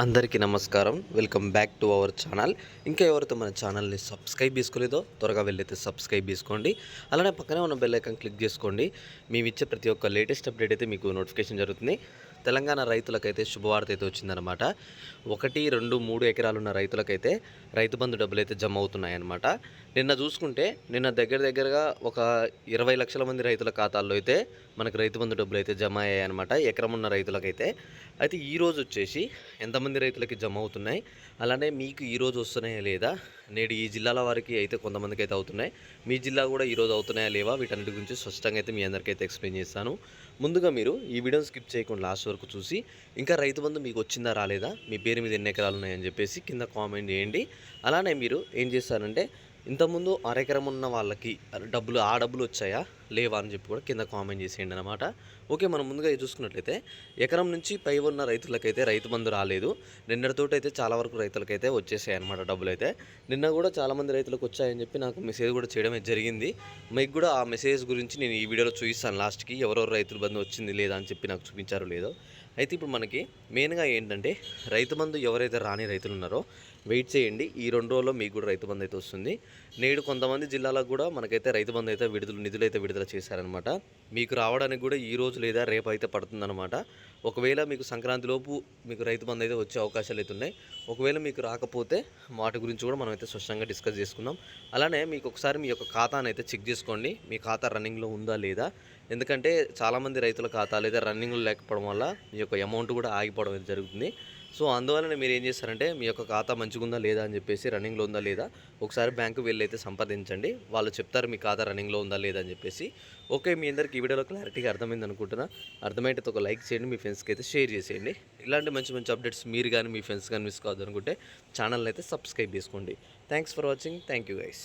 అందరికీ నమస్కారం. Welcome back to our channel ఇంకా ఎవరైతే మన ఛానల్ని సబ్స్క్రైబ్ చేసుకోలేదో త్వరగా వెళ్ళైతే సబ్స్క్రైబ్ చేసుకోండి. అలానే పక్కనే ఉన్న బెల్ ఐకాన్ క్లిక్ చేసుకోండి. మేము ఇచ్చే ప్రతి ఒక్క లేటెస్ట్ అప్డేట్ అయితే మీకు నోటిఫికేషన్ జరుగుతుంది. తెలంగాణ రైతులకైతే శుభవార్త అయితే వచ్చిందనమాట ఒకటి రెండు మూడు ఎకరాలున్న రైతులకైతే రైతు బంధు డబ్బులు అయితే జమ అవుతున్నాయన్నమాట నిన్న చూసుకుంటే నిన్న దగ్గర దగ్గరగా ఒక ఇరవై లక్షల మంది రైతుల ఖాతాల్లో అయితే మనకు రైతు బంధు డబ్బులు అయితే జమ అయ్యాయన్నమాట. ఎకరం ఉన్న రైతులకైతే. అయితే ఈరోజు వచ్చేసి ఎంతమంది రైతులకి జమ అవుతున్నాయి అలానే మీకు ఈరోజు వస్తున్నాయా లేదా? నేడు ఈ జిల్లాల వారికి అయితే కొంతమందికి అయితే అవుతున్నాయి. మీ జిల్లా కూడా ఈ రోజు అవుతున్నాయా లేవా? వీటన్నిటి గురించి స్పష్టంగా అయితే మీ అందరికీ అయితే ఎక్స్ప్లెయిన్ చేస్తాను. ముందుగా మీరు ఈ వీడియోని స్కిప్ చేయకుండా లాస్ట్ వరకు చూసి ఇంకా రైతు బంధు మీకు వచ్చిందా రాలేదా? మీ పేరు మీద ఎన్ని ఎకరాలు ఉన్నాయని చెప్పేసి కింద కామెంట్ చేయండి. అలానే మీరు ఏం చేస్తారంటే ఇంతకుముందు అరెకరం ఉన్న వాళ్ళకి డబ్బులు ఆ డబ్బులు వచ్చాయా? లేవా అని చెప్పి కూడా కింద కామెంట్ చేసేయండి అనమాట ఓకే మనం ముందుగా ఇది చూసుకున్నట్లయితే ఎకరం నుంచి పై ఉన్న రైతులకైతే రైతు బంధు రాలేదు. నిన్నటితోటి అయితే చాలా వరకు రైతులకైతే వచ్చేసాయి అనమాట డబ్బులు అయితే నిన్న కూడా చాలామంది రైతులకు వచ్చాయని చెప్పి నాకు మెసేజ్ కూడా చేయడమే జరిగింది. మీకు కూడా ఆ మెసేజ్ గురించి నేను ఈ వీడియోలో చూపిస్తాను. లాస్ట్కి ఎవరెవరు రైతుల బంధు వచ్చింది లేదా అని చెప్పి నాకు చూపించారు లేదో. అయితే ఇప్పుడు మనకి మెయిన్గా ఏంటంటే రైతు బంధు ఎవరైతే రాని రైతులు ఉన్నారో వెయిట్ చేయండి. ఈ రెండు రోజుల్లో మీకు కూడా రైతు బంధు అయితే వస్తుంది. నేడు కొంతమంది జిల్లాలకు కూడా మనకైతే రైతు బంధు అయితే విడుదల నిధులు అయితే విడుదల చేశారనమాట మీకు రావడానికి కూడా ఈ రోజు లేదా రేపు అయితే పడుతుందన్నమాట. ఒకవేళ మీకు సంక్రాంతి లోపు మీకు రైతు బంధు అయితే వచ్చే అవకాశాలు అయితే ఉన్నాయి. ఒకవేళ మీకు రాకపోతే వాటి గురించి కూడా మనం అయితే స్పష్టంగా డిస్కస్ చేసుకుందాం. అలానే మీకు ఒకసారి మీ యొక్క ఖాతాను అయితే చెక్ చేసుకోండి. మీ ఖాతా రన్నింగ్లో ఉందా లేదా? ఎందుకంటే చాలామంది రైతుల ఖాతా లేదా రన్నింగ్లో లేకపోవడం వల్ల మీ యొక్క అమౌంట్ కూడా ఆగిపోవడం అయితే జరుగుతుంది. సో అందువలన మీరు ఏం చేస్తారంటే మీ యొక్క ఖాతా మంచిగా ఉందా లేదా అని చెప్పేసి రన్నింగ్లో ఉందా లేదా ఒకసారి బ్యాంకు వెళ్ళి అయితే సంప్రదించండి. వాళ్ళు చెప్తారు మీ ఖాతా రన్నింగ్లో ఉందా లేదా అని చెప్పేసి. ఓకే మీ అందరికి ఈ వీడియోలో క్లారిటీగా అర్థమైంది అనుకుంటున్నా. అర్థమైతే ఒక లైక్ చేయండి మీ ఫ్రెండ్స్కి అయితే షేర్ చేసేయండి. ఇలాంటి మంచి మంచి అప్డేట్స్ మీరు కానీ మీ ఫ్రెండ్స్ కానీ మిస్ కావద్దు అనుకుంటే ఛానల్ అయితే సబ్స్క్రైబ్ చేసుకోండి. Thanks for watching. Thank you guys.